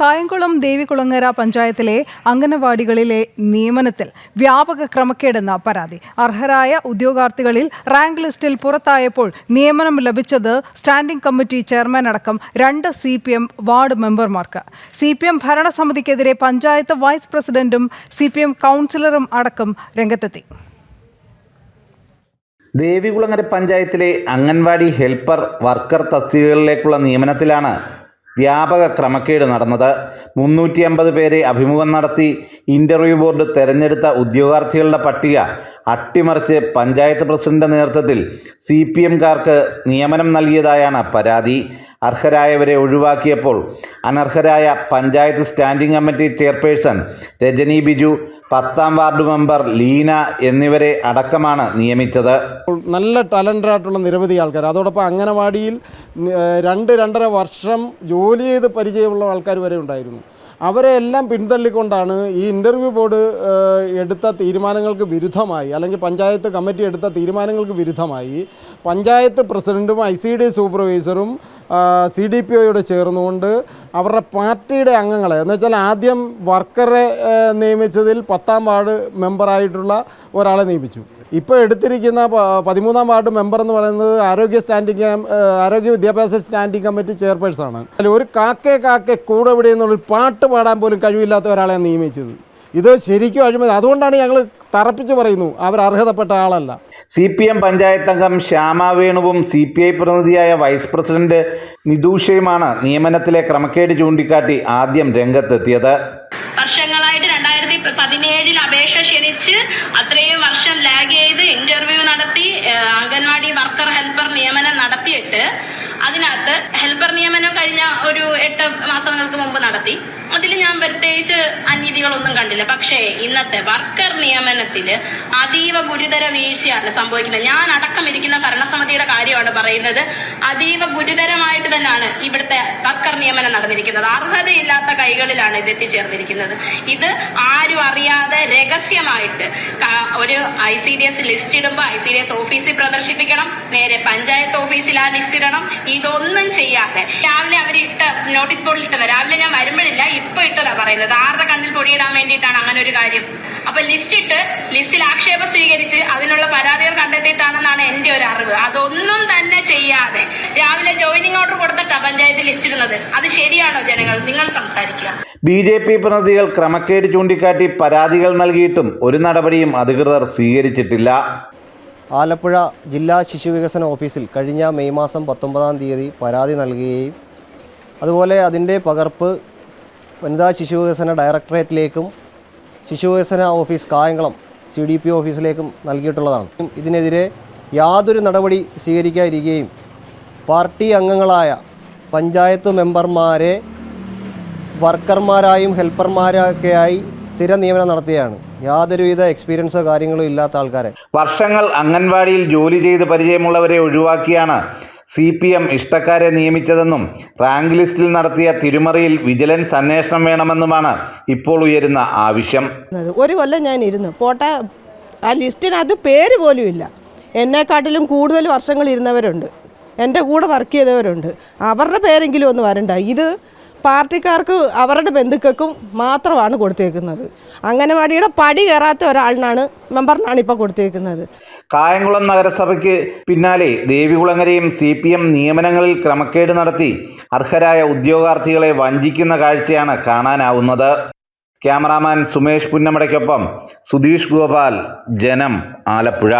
കായംകുളം ദേവികുളങ്ങര പഞ്ചായത്തിലെ അംഗനവാടികളിലെ നിയമനത്തിൽ വ്യാപക ക്രമക്കേടെന്ന പരാതി. അർഹരായ ഉദ്യോഗാർത്ഥികളിൽ റാങ്ക് ലിസ്റ്റിൽ പുറത്തായപ്പോൾ നിയമനം ലഭിച്ചത് സ്റ്റാൻഡിംഗ് കമ്മിറ്റി ചെയർമാൻ അടക്കം രണ്ട് സി പി എം വാർഡ് മെമ്പർമാർക്ക്. സി പി എം ഭരണസമിതിക്കെതിരെ പഞ്ചായത്ത് വൈസ് പ്രസിഡന്റും സി പി എം കൗൺസിലറും അടക്കം രംഗത്തെത്തി. ദേവികുളങ്ങര പഞ്ചായത്തിലെ അംഗൻവാടി ഹെൽപ്പർ വർക്കർ തസ്തികകളിലേക്കുള്ള നിയമനത്തിലാണ് വ്യാപക ക്രമക്കേട് നടന്നത്. മുന്നൂറ്റി അമ്പത് പേരെ അഭിമുഖം നടത്തി ഇന്റർവ്യൂ ബോർഡ് തെരഞ്ഞെടുത്ത ഉദ്യോഗാർത്ഥികളുടെ പട്ടിക അട്ടിമറിച്ച് പഞ്ചായത്ത് പ്രസിഡന്റ് നേതൃത്വത്തിൽ സി പി എംകാർക്ക് നിയമനം നൽകിയതായാണ് പരാതി. അർഹരായവരെ ഒഴിവാക്കിയപ്പോൾ അനർഹരായ panchayat standing committee chairperson Rajani Biju പത്താം വാർഡ് മെമ്പർ ലീന എന്നിവരെ അടക്കമാണ് നിയമിച്ചത്. നല്ല ടാലന്റഡ് ആയിട്ടുള്ള നിരവധി ആൾക്കാർ. അതോടൊപ്പം അംഗനവാടിയിൽ രണ്ട് രണ്ടര വർഷം ജോലി ചെയ്ത് പരിചയമുള്ള ആൾക്കാർ വരെ ഉണ്ടായിരുന്നു. അവരെ എല്ലാം പിന്തള്ളിക്കൊണ്ടാണ് ഈ ഇന്റർവ്യൂ ബോർഡ് എടുത്ത തീരുമാനങ്ങൾക്ക് വിരുദ്ധമായി അല്ലെങ്കിൽ പഞ്ചായത്ത് കമ്മിറ്റി എടുത്ത തീരുമാനങ്ങൾക്ക് വിരുദ്ധമായി. പഞ്ചായത്ത് പ്രസിഡന്റും ഐ സി ഡി സൂപ്പർവൈസറും സി ഡി പി ഒയോട് ചേർന്നുകൊണ്ട് അവരുടെ പാർട്ടിയുടെ അംഗങ്ങളെ എന്ന് വെച്ചാൽ ആദ്യം വർക്കറെ നിയമിച്ചതിൽ പത്താം വാർഡ് മെമ്പറായിട്ടുള്ള ഒരാളെ നിയമിച്ചു. ഇപ്പോൾ എടുത്തിരിക്കുന്ന പതിമൂന്നാം വാർഡ് മെമ്പർ എന്ന് പറയുന്നത് ആരോഗ്യ സ്റ്റാൻഡിംഗ് ആരോഗ്യ വിദ്യാഭ്യാസ സ്റ്റാൻഡിംഗ് കമ്മിറ്റി ചെയർപേഴ്സാണ് അതിൽ ഒരു കാക്കെ കാക്കെ കൂടെ ഇവിടെ നിന്നുള്ള പാട്ട് പാടാൻ പോലും കഴിവില്ലാത്ത ഒരാളെ നിയമിച്ചത്. ഇത് ശരിക്കും അഴിമതി. അതുകൊണ്ടാണ് ഞങ്ങൾ തറപ്പിച്ച് പറയുന്നു അവർ അർഹതപ്പെട്ട ആളല്ല. സി പി എം പഞ്ചായത്ത് അംഗം ശ്യാമ വേണുവും സി പി ഐ പ്രതിനിധിയായ വൈസ് പ്രസിഡന്റ് നിതൂഷയുമാണ് നിയമനത്തിലെ ക്രമക്കേട് ചൂണ്ടിക്കാട്ടി ആദ്യം രംഗത്തെത്തിയത്. വർഷങ്ങളായിട്ട് രണ്ടായിരത്തി പതിനേഴിൽ അപേക്ഷ ക്ഷണിച്ച് അത്രയും വർഷം ലാഗ് ചെയ്ത് ഇന്റർവ്യൂ നടത്തി അംഗൻവാടി വർക്കർ ഹെൽപ്പർ നിയമനം നടത്തിയിട്ട് അതിനകത്ത് ഹെൽപ്പർ നിയമനം കഴിഞ്ഞ ഒരു എട്ട് മാസങ്ങൾക്ക് മുമ്പ് നടത്തി. പ്രത്യേകിച്ച് അനീതികളൊന്നും കണ്ടില്ല. പക്ഷേ ഇന്നത്തെ വർക്കർ നിയമനത്തിൽ അതീവ ഗുരുതര വീഴ്ചയാണ് സംഭവിക്കുന്നത്. ഞാൻ അടക്കം ഇരിക്കുന്ന ഭരണസമിതിയുടെ കാര്യമാണ് പറയുന്നത്. അതീവ ഗുരുതരമായിട്ട് തന്നെയാണ് ഇവിടുത്തെ വർക്കർ നിയമനം നടന്നിരിക്കുന്നത്. അർഹതയില്ലാത്ത കൈകളിലാണ് ഇത് എത്തിച്ചേർന്നിരിക്കുന്നത്. ഇത് ആരും അറിയാതെ രഹസ്യമായിട്ട് ഒരു I C D S list ഇടുമ്പോൾ ഐ സി ഡി എസ് ഓഫീസിൽ പ്രദർശിപ്പിക്കണം. നേരെ പഞ്ചായത്ത് ഓഫീസിൽ ആ ലിസ്റ്റ് ഇടണം. ഇതൊന്നും ചെയ്യാതെ രാവിലെ അവർ ഇട്ട നോട്ടീസ് ബോർഡിൽ ഇട്ടത്. രാവിലെ ഞാൻ വരുമ്പോഴില്ല പറയുന്നത് ആരുടെ കണ്ണിൽ പൊടിയിടാൻ വേണ്ടിയിട്ടാണ് അങ്ങനെ ഒരു കാര്യം. അപ്പൊ ലിസ്റ്റ് ഇട്ട് ലിസ്റ്റിൽ ആക്ഷേപം സ്വീകരിച്ച് അതിനുള്ള പരാതികൾ കണ്ടെത്തിയിട്ടാണെന്നാണ് എന്റെ ഒരു അറിവ്. അതൊന്നും തന്നെ ചെയ്യാതെ രാവിലെ ജോയിനിങ് ഓർഡർ കൊടുത്തിട്ടാ പഞ്ചായത്ത് ലിസ്റ്റ് ഇടുന്നത്. അത് ശരിയാണോ ജനങ്ങൾ? നിങ്ങൾ സംസാരിക്കുക. ബി ജെ പി പ്രതിനിധികൾ ക്രമക്കേട് ചൂണ്ടിക്കാട്ടി പരാതികൾ നൽകിയിട്ടും ഒരു നടപടിയും അധികൃതർ സ്വീകരിച്ചിട്ടില്ല. ആലപ്പുഴ ജില്ലാ ശിശുവികസന ഓഫീസിൽ കഴിഞ്ഞ മെയ് മാസം പത്തൊമ്പതാം തീയതി പരാതി നൽകുകയും അതുപോലെ അതിന്റെ പകർപ്പ് വനിതാ ശിശു വികസന ഡയറക്ടറേറ്റിലേക്കും ശിശു വികസന office Kayamkulam C D P ഓഫീസിലേക്കും നൽകിയിട്ടുള്ളതാണ്. ഇതിനെതിരെ യാതൊരു നടപടി സ്വീകരിക്കാതിരിക്കുകയും പാർട്ടി അംഗങ്ങളായ പഞ്ചായത്ത് മെമ്പർമാരെ വർക്കർമാരായും ഹെൽപ്പർമാരൊക്കെയായി സ്ഥിര നിയമനം നടത്തുകയാണ് യാതൊരുവിധ എക്സ്പീരിയൻസോ കാര്യങ്ങളോ ഇല്ലാത്ത ആൾക്കാരെ. വർഷങ്ങൾ അംഗൻവാടിയിൽ ജോലി ചെയ്ത് പരിചയമുള്ളവരെ ഒഴിവാക്കിയാണ് സി പി എം ഇഷ്ടക്കാരെ നിയമിച്ചതെന്നും റാങ്ക് ലിസ്റ്റിൽ നടത്തിയ തിരുമറിയിൽ വിജിലൻസ് അന്വേഷണം വേണമെന്നുമാണ് ഇപ്പോൾ ഉയരുന്ന ആവശ്യം. ഒരു കൊല്ലം ഞാൻ ഇരുന്നു. പോട്ടെ ആ ലിസ്റ്റിനകത്ത് പേര് പോലും ഇല്ല. എന്നെക്കാട്ടിലും കൂടുതൽ വർഷങ്ങൾ ഇരുന്നവരുണ്ട്. എന്റെ കൂടെ വർക്ക് ചെയ്തവരുണ്ട്. അവരുടെ പേരെങ്കിലും ഒന്ന് വരണ്ട. ഇത് പാർട്ടിക്കാർക്ക് അവരുടെ ബന്ധുക്കൾക്കും മാത്രമാണ് കൊടുത്തേക്കുന്നത്. അംഗനവാടിയുടെ പടി കയറാത്ത ഒരാളിനാണ് മെമ്പറിനാണ് ഇപ്പോൾ കൊടുത്തേക്കുന്നത്. കായംകുളം നഗരസഭയ്ക്ക് പിന്നാലെ ദേവികുളങ്ങരയും സി പി എം നിയമനങ്ങളിൽ ക്രമക്കേട് നടത്തി അർഹരായ ഉദ്യോഗാർത്ഥികളെ വഞ്ചിക്കുന്ന കാഴ്ചയാണ് കാണാനാവുന്നത്. ക്യാമറാമാൻ സുമേഷ് പുന്നമടയ്ക്കൊപ്പം സുധീഷ് ഗോപാൽ ജനം ആലപ്പുഴ.